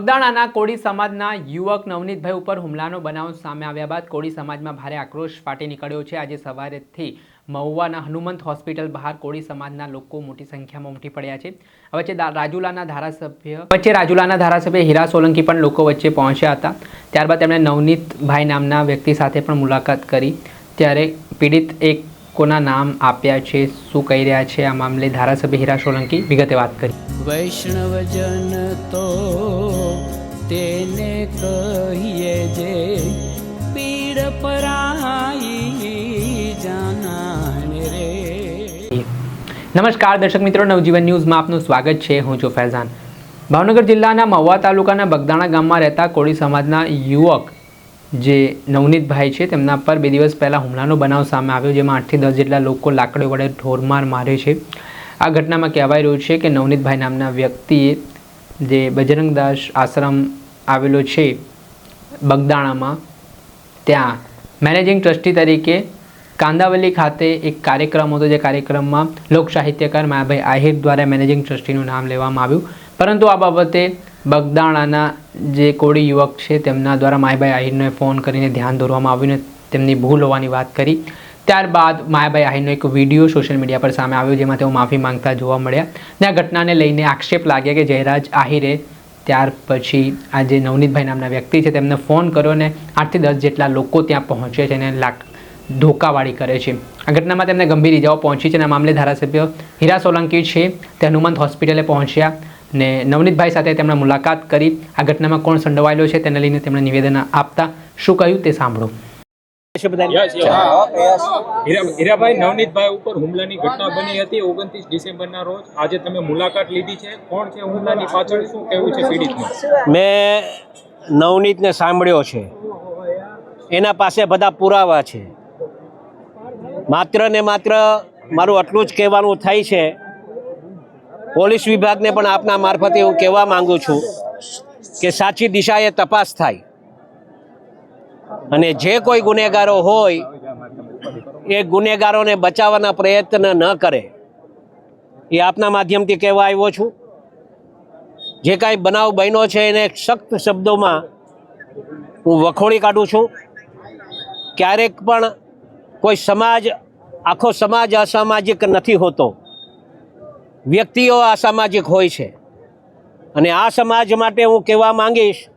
બગદાણાના કોળી સમાજના યુવક નવનીતભાઈ ઉપર હુમલાનો બનાવ સામે આવ્યા બાદ કોળી સમાજમાં ભારે આક્રોશ ફાટી નીકળ્યો છે. આજે સવારેથી મહુવાના હનુમંત હોસ્પિટલ બહાર કોળી સમાજના લોકો મોટી સંખ્યામાં ઉમટી પડ્યા છે. વચ્ચે રાજુલાના ધારાસભ્ય વચ્ચે રાજુલાના ધારાસભ્ય હીરા સોલંકી પણ લોકો વચ્ચે પહોંચ્યા હતા. ત્યારબાદ તેમણે નવનીતભાઈ નામના વ્યક્તિ સાથે પણ મુલાકાત કરી. ત્યારે પીડિત એક કોના નામ આપ્યા છે. શું કહી રહ્યા છે આ મામલે ધારાસભ્ય હીરા સોલંકી? વિગતે વાત કરી. વૈષ્ણવજન તો તેને કહીએ જે પીડ પરાઈ જાનાને રે. નમસ્કાર દર્શક મિત્રો, નવજીવન ન્યૂઝમાં આપનું સ્વાગત છે. હું છું ફૈઝાન. ભાવનગર જિલ્લાના મહુવા તાલુકાના બગદાણા ગામમાં રહેતા કોળી સમાજના યુવક જે નવનીતભાઈ છે, તેમના પર બે દિવસ પહેલાં હુમલાનો બનાવ સામે આવ્યો, જેમાં આઠથી દસ જેટલા લોકો લાકડી વડે ઢોરમાર મારે છે. આ ઘટનામાં કહેવાય રહ્યું છે કે નવનીતભાઈ નામના વ્યક્તિએ જે બજરંગદાસ આશ્રમ આવેલો છે બગદાણામાં. ત્યાં મેનેજિંગ ટ્રસ્ટી તરીકે કાંદાવલી ખાતે એક કાર્યક્રમ હતો, જે કાર્યક્રમમાં લોક સાહિત્યકાર માયાભાઈ આહિર દ્વારા મેનેજિંગ ટ્રસ્ટીનું નામ લેવામાં આવ્યું. પરંતુ આ બાબતે બગદાણાના જે કોળી યુવક છે, તેમના દ્વારા માયાભાઈ આહિરને ફોન કરીને ધ્યાન દોરવામાં આવ્યું ને તેમની ભૂલ હોવાની વાત કરી. ત્યારબાદ માયાભાઈ આહિરનો એક વીડિયો સોશિયલ મીડિયા પર સામે આવ્યો, જેમાં તેઓ માફી માંગતા જોવા મળ્યા. ને આ ઘટનાને લઈને આક્ષેપ લાગ્યા કે જયરાજ આહિરે ત્યાર પછી આ જે નવનીતભાઈ નામના વ્યક્તિ છે, તેમને ફોન કર્યો ને આઠથી દસ જેટલા લોકો ત્યાં પહોંચે છે અને લાક ધોકાવાળી કરે છે. આ ઘટનામાં તેમને ગંભીર ઇજાઓ પહોંચી છે અને મામલે ધારાસભ્ય હીરા સોલંકી છે, તે હનુમંત હોસ્પિટલે પહોંચ્યા ને નવનીતભાઈ સાથે તેમણે મુલાકાત કરી. આ ઘટનામાં કોણ સંડોવાયેલો છે, તેને લઈને તેમણે નિવેદન આપતા શું કહ્યું તે સાંભળો. હીરાભાઈ નવનીતભાઈ ઉપર હુમલાની ઘટના બની હતી ઓગણત્રીસ ડિસેમ્બરના રોજ. આજે તમે મુલાકાત લીધી છે. કોણ છે હુમલાની પાછળ? શું કહેવું છે પીડિતનું? મેં નવનીતને સાંભળ્યો છે. એના પાસે બધા પુરાવા છે. માત્ર ને માત્ર મારું આટલું જ કહેવાનું થાય છે. પોલીસ વિભાગને પણ આપના મારફતે હું કહેવા માંગુ છું કે સાચી દિશાએ તપાસ થાય. અને જે કોઈ ગુનેગારો હોય, એ ગુનેગારોને બચાવવાના પ્રયત્ન ન કરે. એ આપના માધ્યમથી કહેવા આવ્યો છું. જે કાંઈ બનાવ બન્યો છે, એને સખ્ત શબ્દોમાં હું વખોડી કાઢું છું. ક્યારેક પણ કોઈ સમાજ, આખો સમાજ અસામાજિક નથી હોતો. વ્યક્તિઓ અસામાજિક હોય છે. અને આ સમાજ માટે હું કહેવા માંગીશ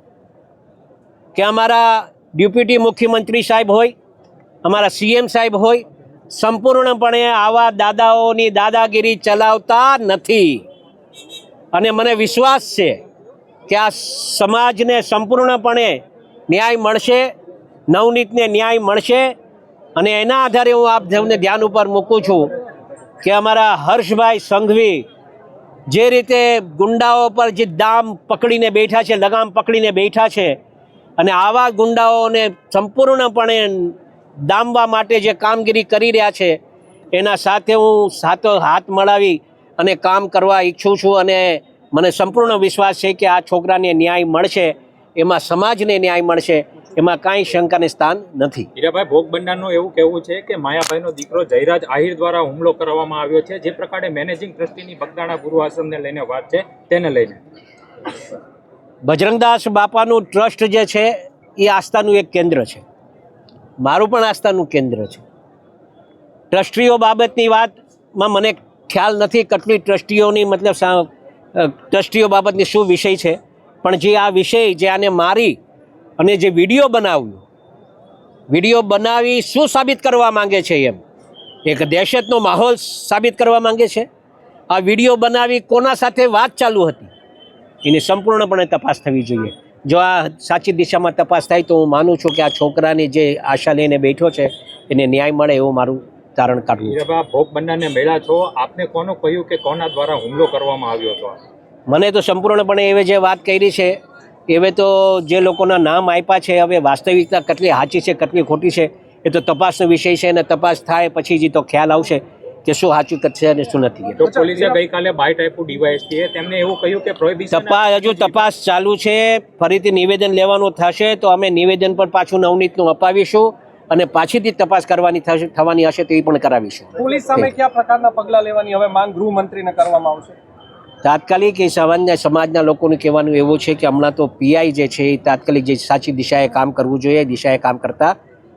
કે અમારા ડેપ્યુટી મુખ્યમંત્રી સાહેબ હોય, અમારા સીએમ સાહેબ હોય, સંપૂર્ણપણે આવા દાદાઓની દાદાગીરી ચલાવતા નથી. અને મને વિશ્વાસ છે કે આ સમાજને સંપૂર્ણપણે ન્યાય મળશે, નવનીતને ન્યાય મળશે, અને એના આધારે હું આપ સૌને ધ્યાન ઉપર મૂકું છું કે અમારા હર્ષભાઈ સંઘવી જે રીતે ગુંડાઓ પર જે દામ પકડીને બેઠા છે, લગામ પકડીને બેઠા છે અને આવા ગુંડાઓને સંપૂર્ણપણે દામવા માટે જે કામગીરી કરી રહ્યા છે, એના સાથે હું સાથો હાથ મળાવી અને કામ કરવા ઈચ્છું છું અને મને સંપૂર્ણ વિશ્વાસ છે કે આ છોકરાને ન્યાય મળશે, એમાં સમાજને ન્યાય મળશે, એમાં કાંઈ શંકાને સ્થાન નથી. હીરાભાઈ, ભોગ બનનારનું એવું કહેવું છે કે માયાભાઈનો દીકરો જયરાજ આહિર દ્વારા હુમલો કરવામાં આવ્યો છે, જે પ્રકારે મેનેજિંગ ટ્રસ્ટીની બગદાણા ગુરુ આશ્રમને લઈને વાત છે, તેને લઈને. બજરંગદાસ બાપાનું ટ્રસ્ટ જે છે, એ આસ્થાનું એક કેન્દ્ર છે. મારું પણ આસ્થાનું કેન્દ્ર છે. ટ્રસ્ટીઓ બાબતની વાતમાં મને ખ્યાલ નથી કેટલી ટ્રસ્ટીઓની મતલબ ટ્રસ્ટીઓ બાબતની શું વિષય છે. પણ જે આ વિષય જે આને મારી અને જે વીડિયો બનાવ્યો, વીડિયો બનાવી શું સાબિત કરવા માંગે છે એમ? એક દહેશતનો માહોલ સાબિત કરવા માંગે છે. આ વીડિયો બનાવી કોના સાથે વાત ચાલુ હતી? એની સંપૂર્ણપણે તપાસ થવી જોઈએ. જો આ સાચી દિશામાં તપાસ થાય તો હું માનું છું કે આ છોકરાની જે આશા લઈને બેઠો છે એને ન્યાય મળે એવું મારું તારણ કાઢવું છે. ભોગ બનનારને મેળા છો. આપને કોનું કહ્યું કે કોના દ્વારા હુમલો કરવામાં આવ્યો હતો? મને તો સંપૂર્ણપણે એવે જે વાત કરી છે એવે તો જે લોકોના નામ આપ્યા છે હવે વાસ્તવિકતા કેટલી સાચી છે કેટલી ખોટી છે એ તો તપાસનો વિષય છે અને તપાસ થાય પછી જ તો ખ્યાલ આવશે. કે શું સાચું છે અને શું નથી તો પોલીસે ગઈકાલે બાઇટ આપ્યું છે. તેમણે એવું કહ્યું કે પ્રોહિબિશન તપાસ હજુ તપાસ ચાલુ છે. ફરીથી નિવેદન લેવાનું થશે તો અમે નિવેદન પર પાછું નવનીતનું અપાવીશું અને પાછીથી તપાસ કરવાની થશે થવાની હશે તે પણ કરાવીશું. પોલીસ સામે કયા પ્રકારના પગલાં લેવાની હવે માંગ ગૃહમંત્રીને કરવામાં આવશે? તાત્કાલિક એ સામાન્ય સમાજના લોકોનું કહેવાનું એવું છે કે હમણાં તો પીઆઈ જે છે એ તાત્કાલિક જે સાચી દિશાએ કામ કરવું જોઈએ એ દિશાએ કામ કરતા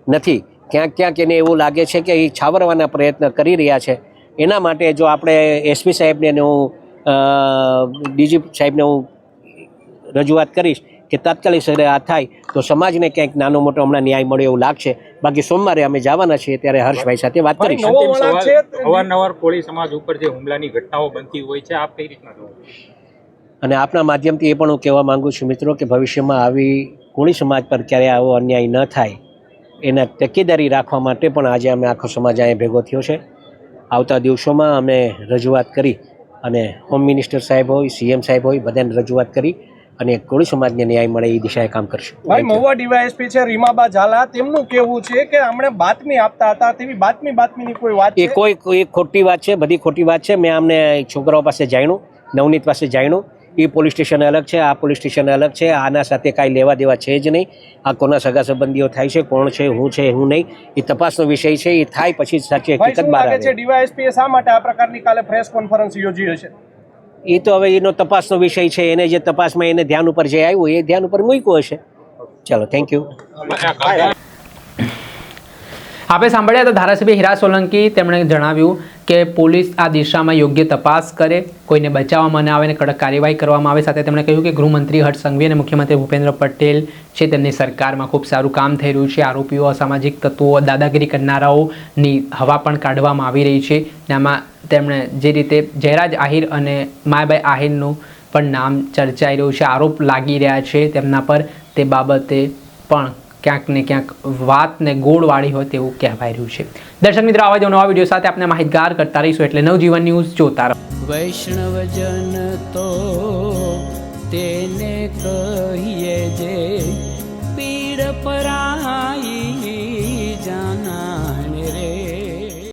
નથી. ક્યાંક ક્યાંક એને એવું લાગે છે કે એ છાવરવાના પ્રયત્ન કરી રહ્યા છે. એના માટે જો આપણે એસપી સાહેબને હું ડીજી સાહેબને હું રજૂઆત કરીશ કે તાત્કાલિક સરે આ થાય તો સમાજને ક્યાંક નાનો મોટો હમણાં ન્યાય મળે એવું લાગશે. બાકી સોમવારે અમે જવાના છીએ ત્યારે હર્ષભાઈ સાથે વાત કરીશું. અવારનવાર કોળી સમાજ ઉપર જે હુમલાની ઘટનાઓ બનતી હોય છે આપ કઈ રીતના અને આપના માધ્યમથી એ પણ હું કહેવા માંગુ છું મિત્રો કે ભવિષ્યમાં આવી કોળી સમાજ પર ક્યારેય આવો અન્યાય ન થાય. એના તકેદારી રાખવા માટે પણ આજે અમે આખો સમાજ અહીંયા ભેગો થયો છે. આવતા દિવસોમાં અમે રજૂઆત કરી અને હોમ મિનિસ્ટર સાહેબ હોય સીએમ સાહેબ હોય બધાને રજૂઆત કરી અને કોળી સમાજને ન્યાય મળે એ દિશાએ કામ કરશું. ભાઈ મહુવા ડીવાયએસપી છે રીમાબા ઝાલા તેમનું કહેવું છે કે હમણે બાતમી આપતા હતા તેવી બાતમી બાતમીની કોઈ વાત એ કોઈ એ ખોટી વાત છે બધી ખોટી વાત છે. મેં અમને છોકરાઓ પાસે જાણ્યું નવનીત પાસે જાણ્યું. એ પોલીસ સ્ટેશન અલગ છે આ પોલીસ સ્ટેશન અલગ છે આના સાથે કાંઈ લેવા દેવા છે જ નહીં. આ કોના સગા સંબંધીઓ થાય છે કોણ છે હું છે હું નહીં એ તપાસનો વિષય છે એ થાય પછી સાચી હકીકત બહાર આવે છે ડીવાયએસપી શા માટે આ પ્રકારની કાલે પ્રેસ કોન્ફરન્સ યોજી હશે? એ તો હવે એનો તપાસનો વિષય છે એને જે તપાસમાં એને ધ્યાન ઉપર જે આવ્યું એ ધ્યાન ઉપર મૂક્યું હશે. ચાલો થેન્ક યુ આપણે સાંભળ્યા તો ધારાસભ્ય હિરા સોલંકી તેમણે જણાવ્યું કે પોલીસ આ દિશામાં યોગ્ય તપાસ કરે, કોઈને બચાવવામાં ન આવે અને કડક કાર્યવાહી કરવામાં આવે. સાથે તેમણે કહ્યું કે ગૃહમંત્રી હર્ષ સંઘવી અને મુખ્યમંત્રી ભૂપેન્દ્ર પટેલ છે તેમની સરકારમાં ખૂબ સારું કામ થઈ રહ્યું છે. આરોપીઓ, અસામાજિક તત્વો, દાદાગીરી કરનારાઓની હવા પણ કાઢવામાં આવી રહી છે. અને આમાં તેમણે જે રીતે જયરાજ આહિર અને માયાભાઈ આહિરનું પણ નામ ચર્ચાઈ રહ્યું છે. આરોપ લાગી રહ્યા છે તેમના પર. તે બાબતે પણ ક્યાંક ને ક્યાંક વાતને ગોળવાળી હોય તેવું કહેવાય રહ્યું છે. દર્શક મિત્રો, આવા જ નવા વીડિયો સાથે આપણે માહિતગાર કરતા રહીશું એટલે નવજીવન ન્યૂઝ જોતા રહો. વૈષ્ણવજન તો તેને કહીએ જે પીડ પરાઈ